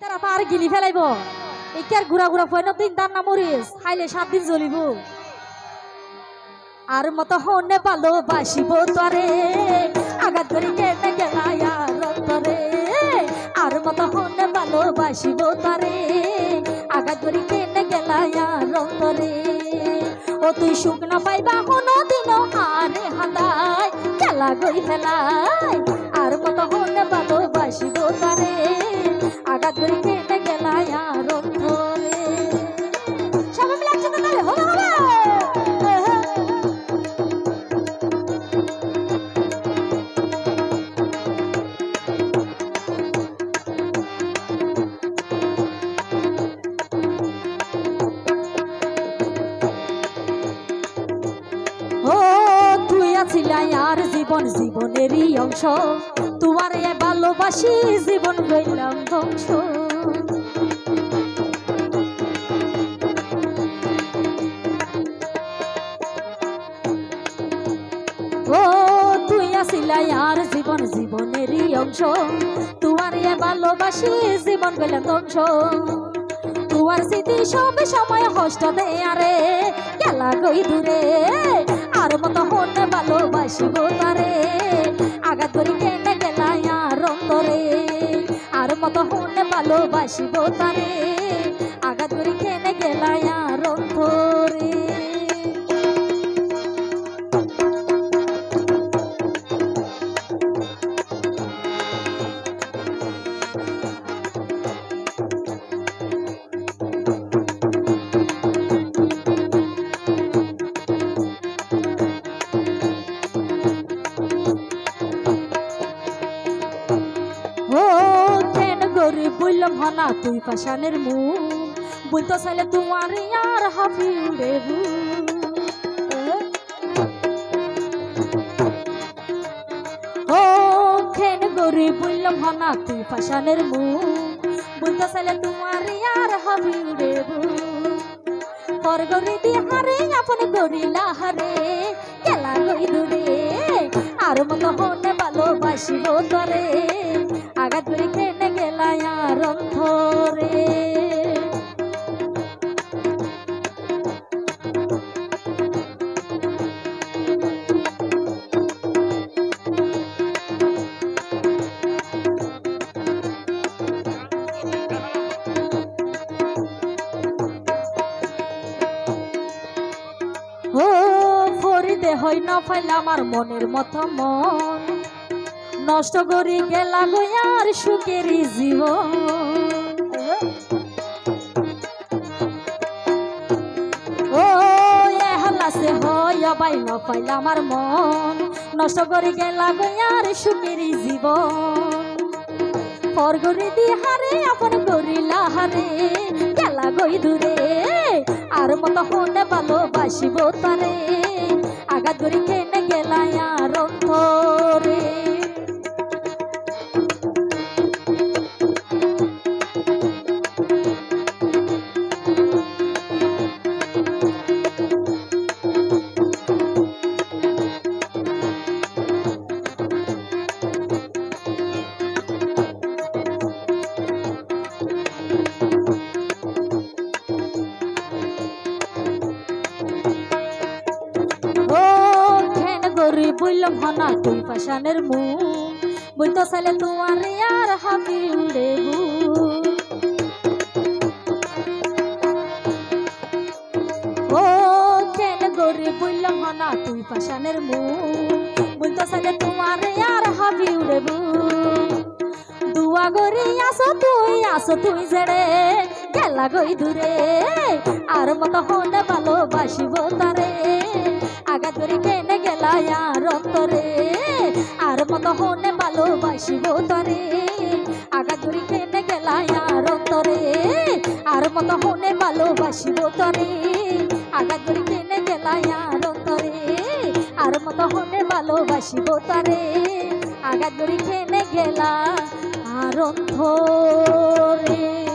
তারা পার গিলি ফেলাইব। একার ঘুরা ঘুরা ফয়ন দিন তার নাম মরিস। খাইলে সাত দিন জ্বলিব। আর মত হনে ভালোবাসিব তরে, আঘাত করি কেটে গেলায়া আর মত হনে ভালোবাসিব আঘাত কেটে গেলায়া ও তুই সুখ না পাইবা হন দিন আরে হাতায়, খেলা গই ফেলায় আর মত হনে ভালোবাসিব আছিলাই আর জীবন জীবনেরই অংশ। ভালোবাসি, জীবন গইলাম ধ্বংস। ও, তুই আছিলাই আর জীবন জীবনেরই অংশ। তোমার এ ভালোবাসি, জীবন গইলাম ধ্বংস। তোমার স্মৃতি সব সময় হষ্ট দে আরে গেলা গই দূরে? আর মতো হনে ভালোবাসিব তারে। আঘাত করি ভালোবাসিব তারে। হনা তুই পাশানের মুখ। বলতো চাইলে তোমার আর হাফি উড়ে বললাম তুই পাশানের মুখ। বলতো চাইলে তোমার আর হাফি উড়ে পর গরি হারে আপন গরিলা হারে। গেলা গই দূরে, আর মতো হনে ভালোবাসিব তরে। আঘাত করে কেনে গেলা আর হই না ফাইল আমার মনের মতো মন। নষ্ট করি গেলা গয়ার সুখের জীবন। ও এহলা সে হয় বাই না ফাইল আমার মন। নষ্ট করি গেলা গয়ার সুখের জীবন। পর গরি দি হারে, আপন গরিলা হারে। গেলা গই দূরে, আর মতো হনে ভালোবাসিব তারে। আঘাত কেন গরি বললাম হনা তুই পাশানের মুখ বলতো চাইলে তোমার আর হাবি উড়ে ও কেন গরি বললাম হনা তুই পাশানের মুখ বলতো চাইলে তোমার আর হাবি উড়ে দুয়া গরি আসো তুই আসো তুই জেড়ে। গেলা গই দূরে। আর মতো হনে ভালোবাসিব তারে। করি আর অন্তরে আর মতো হনে ভালোবাসিব তারে। আঘাত করি কেনে গেলা আর অন্তরে আর মতো হনে ভালোবাসিব তারে। আঘাত করি কেনে গেলা আর অন্তরে আর মতো হনে ভালোবাসিব তারে। আঘাত করি কেনে গেলা আর অন্তরে